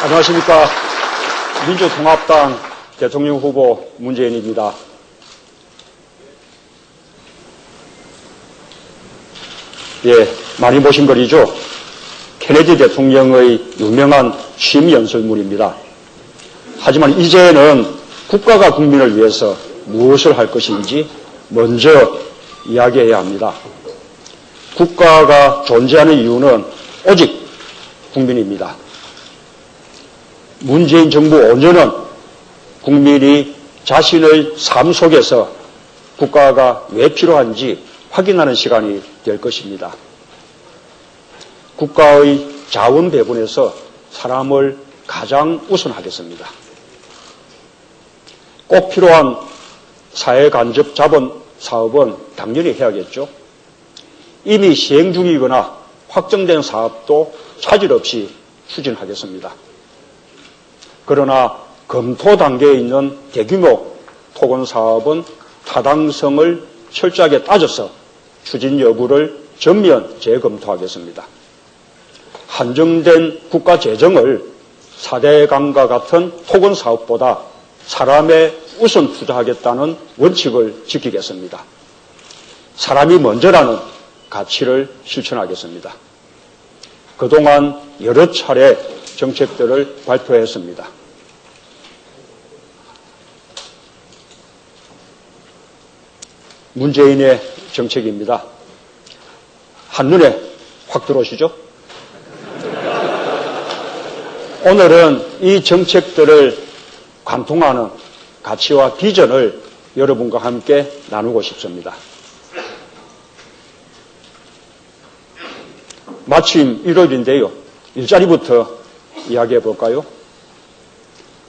안녕하십니까. 민주통합당 대통령 후보 문재인입니다. 예, 많이 보신 글이죠. 케네디 대통령의 유명한 취임 연설문입니다. 하지만 이제는 국가가 국민을 위해서 무엇을 할 것인지 먼저 이야기해야 합니다. 국가가 존재하는 이유는 오직 국민입니다. 문재인 정부 5년은 국민이 자신의 삶 속에서 국가가 왜 필요한지 확인하는 시간이 될 것입니다. 국가의 자원 배분에서 사람을 가장 우선하겠습니다. 꼭 필요한 사회 간접 자본 사업은 당연히 해야겠죠. 이미 시행 중이거나 확정된 사업도 차질 없이 추진하겠습니다. 그러나 검토 단계에 있는 대규모 토건 사업은 타당성을 철저하게 따져서 추진 여부를 전면 재검토하겠습니다. 한정된 국가 재정을 4대 강과 같은 토건 사업보다 사람에 우선 투자하겠다는 원칙을 지키겠습니다. 사람이 먼저라는 가치를 실천하겠습니다. 그동안 여러 차례 정책들을 발표했습니다. 문재인의 정책입니다. 한눈에 확 들어오시죠? 오늘은 이 정책들을 관통하는 가치와 비전을 여러분과 함께 나누고 싶습니다. 마침 일요일인데요. 일자리부터 이야기해 볼까요?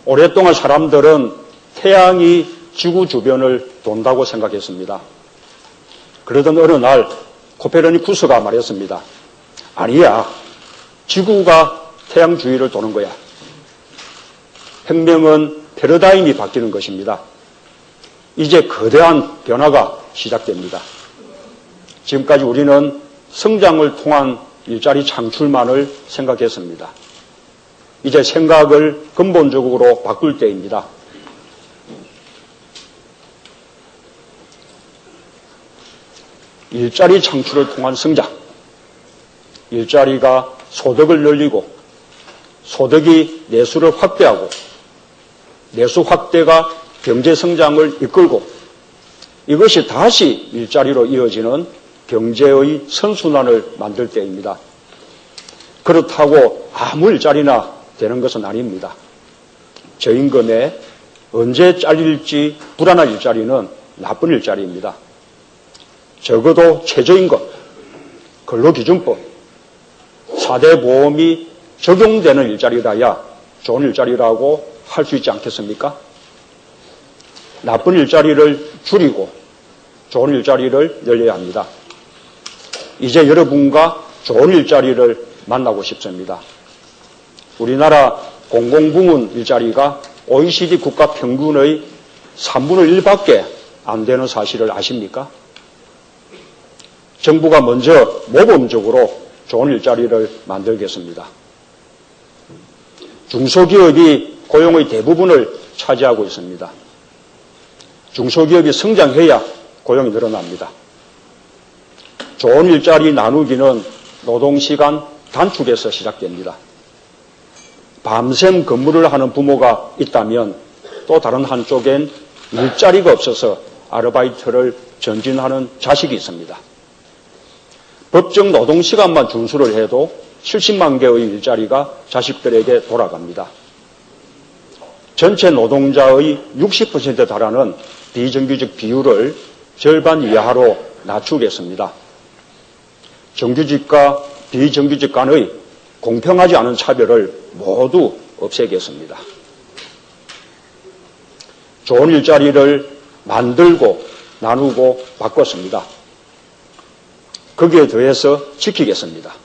오랫동안 사람들은 태양이 지구 주변을 돈다고 생각했습니다. 그러던 어느 날 코페르니쿠스가 말했습니다. 아니야. 지구가 태양 주위를 도는 거야. 혁명은 패러다임이 바뀌는 것입니다. 이제 거대한 변화가 시작됩니다. 지금까지 우리는 성장을 통한 일자리 창출만을 생각했습니다. 이제 생각을 근본적으로 바꿀 때입니다. 일자리 창출을 통한 성장, 일자리가 소득을 늘리고 소득이 내수를 확대하고 내수 확대가 경제 성장을 이끌고 이것이 다시 일자리로 이어지는 경제의 선순환을 만들 때입니다. 그렇다고 아무 일자리나 되는 것은 아닙니다. 저임금에 언제 잘릴지 불안한 일자리는 나쁜 일자리입니다. 적어도 최저임금, 근로기준법, 4대 보험이 적용되는 일자리라야 좋은 일자리라고 할 수 있지 않겠습니까? 나쁜 일자리를 줄이고 좋은 일자리를 늘려야 합니다. 이제 여러분과 좋은 일자리를 만나고 싶습니다. 우리나라 공공부문 일자리가 OECD 국가 평균의 3분의 1밖에 안 되는 사실을 아십니까? 정부가 먼저 모범적으로 좋은 일자리를 만들겠습니다. 중소기업이 고용의 대부분을 차지하고 있습니다. 중소기업이 성장해야 고용이 늘어납니다. 좋은 일자리 나누기는 노동시간 단축에서 시작됩니다. 밤샘 근무를 하는 부모가 있다면 또 다른 한쪽엔 일자리가 없어서 아르바이트를 전진하는 자식이 있습니다. 법정 노동 시간만 준수를 해도 70만 개의 일자리가 자식들에게 돌아갑니다. 전체 노동자의 60%에 달하는 비정규직 비율을 절반 이하로 낮추겠습니다. 정규직과 비정규직 간의 공평하지 않은 차별을 모두 없애겠습니다. 좋은 일자리를 만들고 나누고 바꿨습니다. 거기에 더해서 지키겠습니다.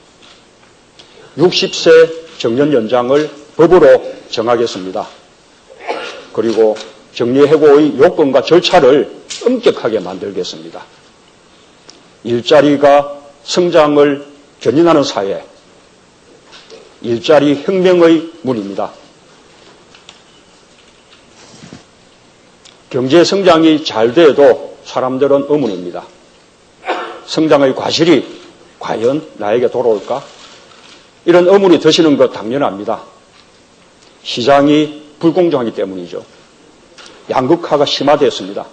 60세 정년 연장을 법으로 정하겠습니다. 그리고 정리해고의 요건과 절차를 엄격하게 만들겠습니다. 일자리가 성장을 견인하는 사회, 일자리 혁명의 문입니다. 경제 성장이 잘 돼도 사람들은 의문입니다. 성장의 과실이 과연 나에게 돌아올까? 이런 의문이 드시는 것 당연합니다. 시장이 불공정하기 때문이죠. 양극화가 심화되었습니다.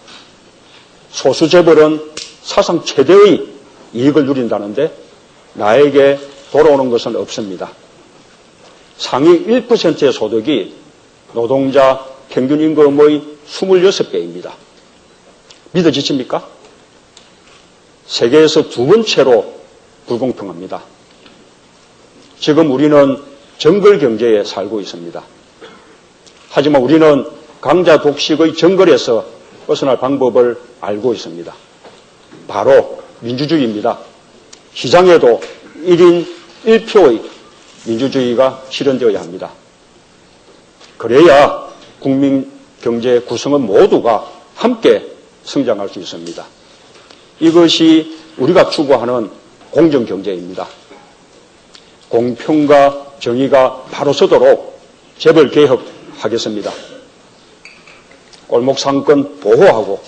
소수 재벌은 사상 최대의 이익을 누린다는데 나에게 돌아오는 것은 없습니다. 상위 1%의 소득이 노동자 평균 임금의 26배입니다. 믿어지십니까? 세계에서 두 번째로 불공평합니다. 지금 우리는 정글 경제에 살고 있습니다. 하지만 우리는 강자 독식의 정글에서 벗어날 방법을 알고 있습니다. 바로 민주주의입니다. 시장에도 1인 1표의 민주주의가 실현되어야 합니다. 그래야 국민 경제 구성원 모두가 함께 성장할 수 있습니다. 이것이 우리가 추구하는 공정 경제입니다. 공평과 정의가 바로 서도록 재벌 개혁하겠습니다. 골목 상권 보호하고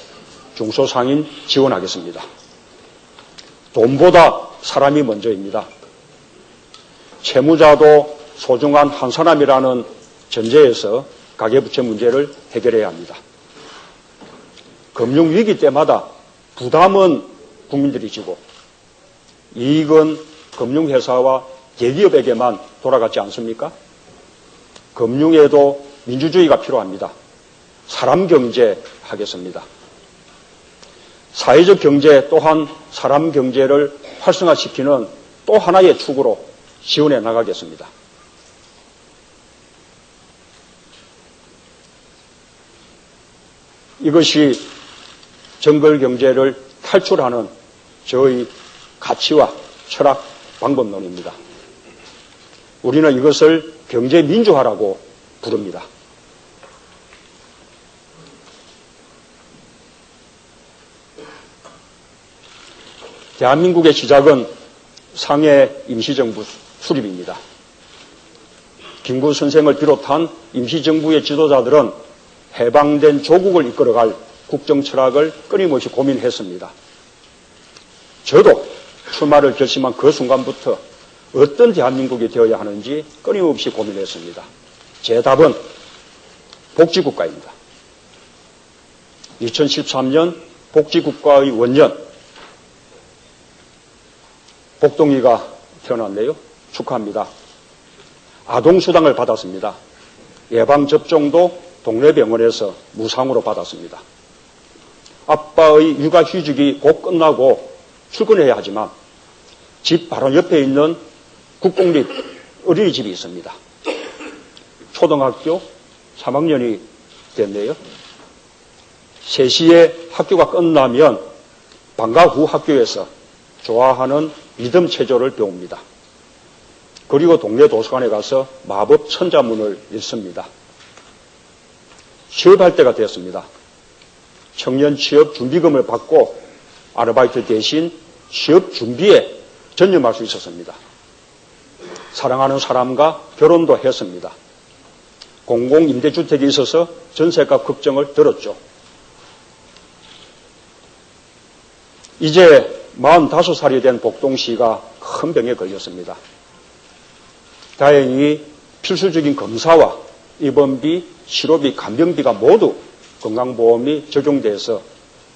중소상인 지원하겠습니다. 돈보다 사람이 먼저입니다. 채무자도 소중한 한 사람이라는 전제에서 가계부채 문제를 해결해야 합니다. 금융위기 때마다 부담은 국민들이 지고 이익은 금융회사와 대기업에게만 돌아갔지 않습니까? 금융에도 민주주의가 필요합니다. 사람 경제 하겠습니다. 사회적 경제 또한 사람 경제를 활성화시키는 또 하나의 축으로 지원해 나가겠습니다. 이것이 정글 경제를 탈출하는 저의 가치와 철학 방법론입니다. 우리는 이것을 경제 민주화라고 부릅니다. 대한민국의 시작은 상해 임시정부 수립입니다. 김구 선생을 비롯한 임시정부의 지도자들은 해방된 조국을 이끌어갈 국정 철학을 끊임없이 고민했습니다. 저도 출마를 결심한 그 순간부터 어떤 대한민국이 되어야 하는지 끊임없이 고민했습니다. 제 답은 복지국가입니다. 2013년 복지국가의 원년 복동이가 태어났네요. 축하합니다. 아동수당을 받았습니다. 예방접종도 동네 병원에서 무상으로 받았습니다. 아빠의 육아휴직이 곧 끝나고 출근해야 하지만 집 바로 옆에 있는 국공립 어린이집이 있습니다. 초등학교 3학년이 됐네요. 3시에 학교가 끝나면 방과 후 학교에서 좋아하는 믿음 체조를 배웁니다. 그리고 동네 도서관에 가서 마법 천자문을 읽습니다. 취업할 때가 되었습니다. 청년 취업 준비금을 받고 아르바이트 대신 취업 준비에 전념할 수 있었습니다. 사랑하는 사람과 결혼도 했습니다. 공공임대주택에 있어서 전세값 걱정을 들었죠. 이제 45살이 된 복동 씨가 큰 병에 걸렸습니다. 다행히 필수적인 검사와 입원비, 치료비, 간병비가 모두 건강보험이 적용돼서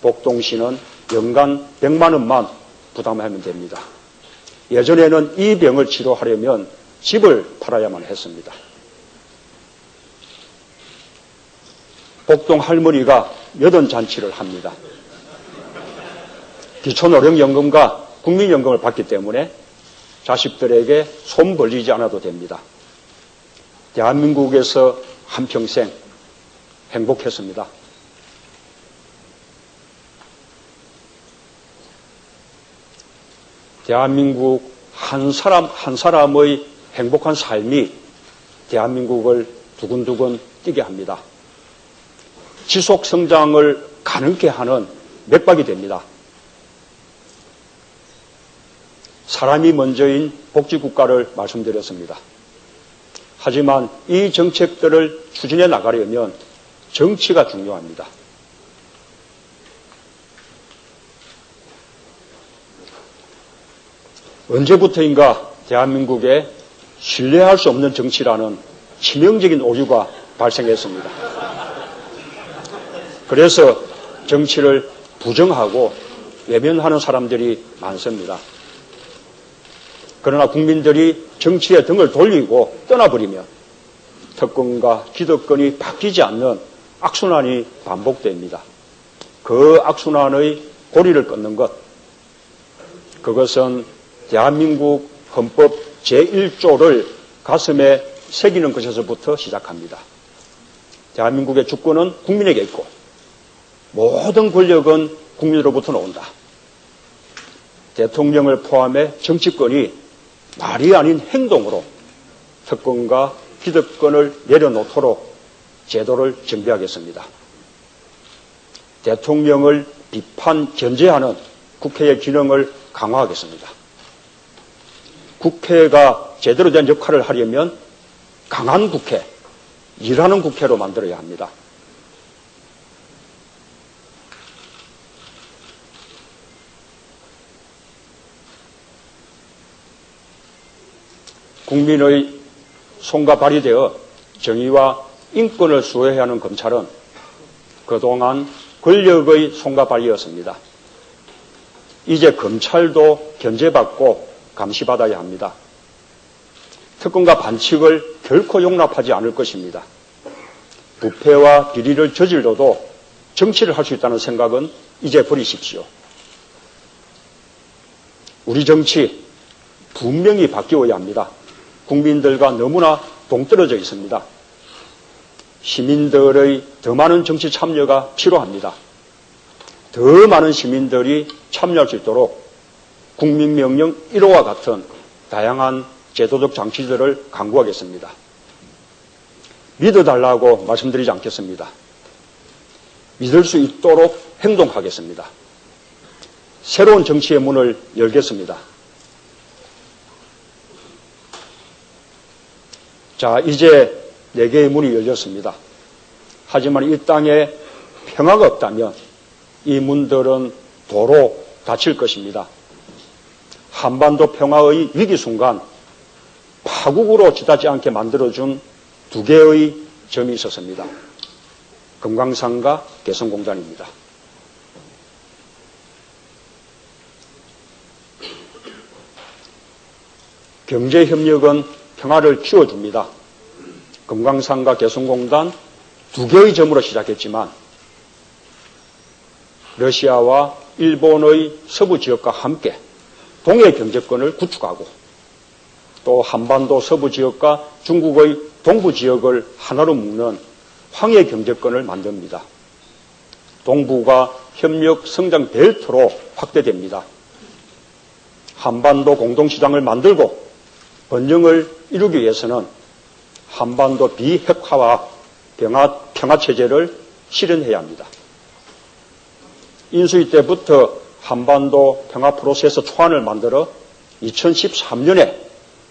복동 씨는 연간 100만 원만 부담하면 됩니다. 예전에는 이 병을 치료하려면 집을 팔아야만 했습니다. 복동 할머니가 여든 잔치를 합니다. 기초노령연금과 국민연금을 받기 때문에 자식들에게 손 벌리지 않아도 됩니다. 대한민국에서 한평생 행복했습니다. 대한민국 한 사람 한 사람의 행복한 삶이 대한민국을 두근두근 뛰게 합니다. 지속 성장을 가능케 하는 맥박이 됩니다. 사람이 먼저인 복지국가를 말씀드렸습니다. 하지만 이 정책들을 추진해 나가려면 정치가 중요합니다. 언제부터인가 대한민국에 신뢰할 수 없는 정치라는 치명적인 오류가 발생했습니다. 그래서 정치를 부정하고 외면하는 사람들이 많습니다. 그러나 국민들이 정치에 등을 돌리고 떠나버리면 특권과 기득권이 바뀌지 않는 악순환이 반복됩니다. 그 악순환의 고리를 끊는 것, 그것은 대한민국 헌법 제1조를 가슴에 새기는 것에서부터 시작합니다. 대한민국의 주권은 국민에게 있고 모든 권력은 국민으로부터 나온다. 대통령을 포함해 정치권이 말이 아닌 행동으로 특권과 기득권을 내려놓도록 제도를 정비하겠습니다. 대통령을 비판, 견제하는 국회의 기능을 강화하겠습니다. 국회가 제대로 된 역할을 하려면 강한 국회, 일하는 국회로 만들어야 합니다. 국민의 손과 발이 되어 정의와 인권을 수호해야 하는 검찰은 그동안 권력의 손과 발이었습니다. 이제 검찰도 견제받고 감시받아야 합니다. 특권과 반칙을 결코 용납하지 않을 것입니다. 부패와 비리를 저질러도 정치를 할 수 있다는 생각은 이제 버리십시오. 우리 정치 분명히 바뀌어야 합니다. 국민들과 너무나 동떨어져 있습니다. 시민들의 더 많은 정치 참여가 필요합니다. 더 많은 시민들이 참여할 수 있도록 국민명령 1호와 같은 다양한 제도적 장치들을 강구하겠습니다. 믿어달라고 말씀드리지 않겠습니다. 믿을 수 있도록 행동하겠습니다. 새로운 정치의 문을 열겠습니다. 자, 이제 네 개의 문이 열렸습니다. 하지만 이 땅에 평화가 없다면 이 문들은 도로 닫힐 것입니다. 한반도 평화의 위기 순간 파국으로 지나지 않게 만들어준 두 개의 점이 있었습니다. 금강산과 개성공단입니다. 경제협력은 평화를 키워줍니다. 금강산과 개성공단 두 개의 점으로 시작했지만 러시아와 일본의 서부 지역과 함께 동해 경제권을 구축하고 또 한반도 서부 지역과 중국의 동부 지역을 하나로 묶는 황해 경제권을 만듭니다. 동부가 협력 성장 벨트로 확대됩니다. 한반도 공동시장을 만들고 번영을 이루기 위해서는 한반도 비핵화와 평화, 평화체제를 실현해야 합니다. 인수위 때부터 한반도 평화 프로세스 초안을 만들어 2013년에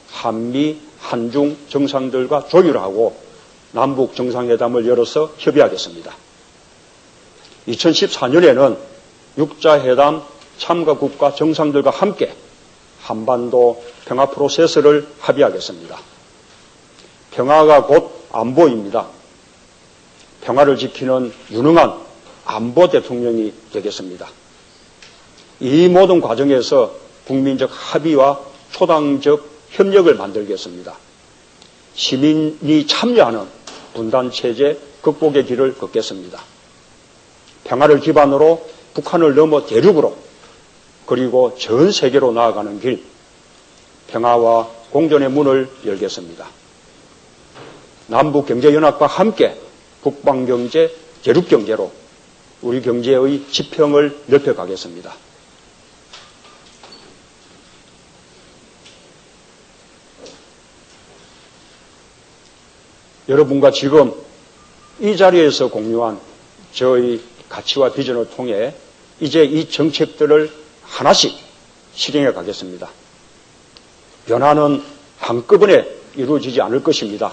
한미, 한중 정상들과 조율하고 남북 정상회담을 열어서 협의하겠습니다. 2014년에는 육자회담 참가국가 정상들과 함께 한반도 평화 프로세스를 합의하겠습니다. 평화가 곧 안보입니다. 평화를 지키는 유능한 안보 대통령이 되겠습니다. 이 모든 과정에서 국민적 합의와 초당적 협력을 만들겠습니다. 시민이 참여하는 분단 체제 극복의 길을 걷겠습니다. 평화를 기반으로 북한을 넘어 대륙으로 그리고 전 세계로 나아가는 길, 평화와 공존의 문을 열겠습니다. 남북경제연합과 함께 북방경제, 대륙경제로 우리 경제의 지평을 넓혀가겠습니다. 여러분과 지금 이 자리에서 공유한 저의 가치와 비전을 통해 이제 이 정책들을 하나씩 실행해 가겠습니다. 변화는 한꺼번에 이루어지지 않을 것입니다.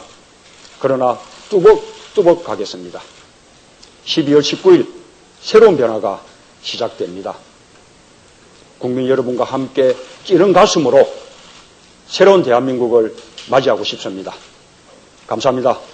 그러나 뚜벅뚜벅 가겠습니다. 12월 19일 새로운 변화가 시작됩니다. 국민 여러분과 함께 찌른 가슴으로 새로운 대한민국을 맞이하고 싶습니다. 감사합니다.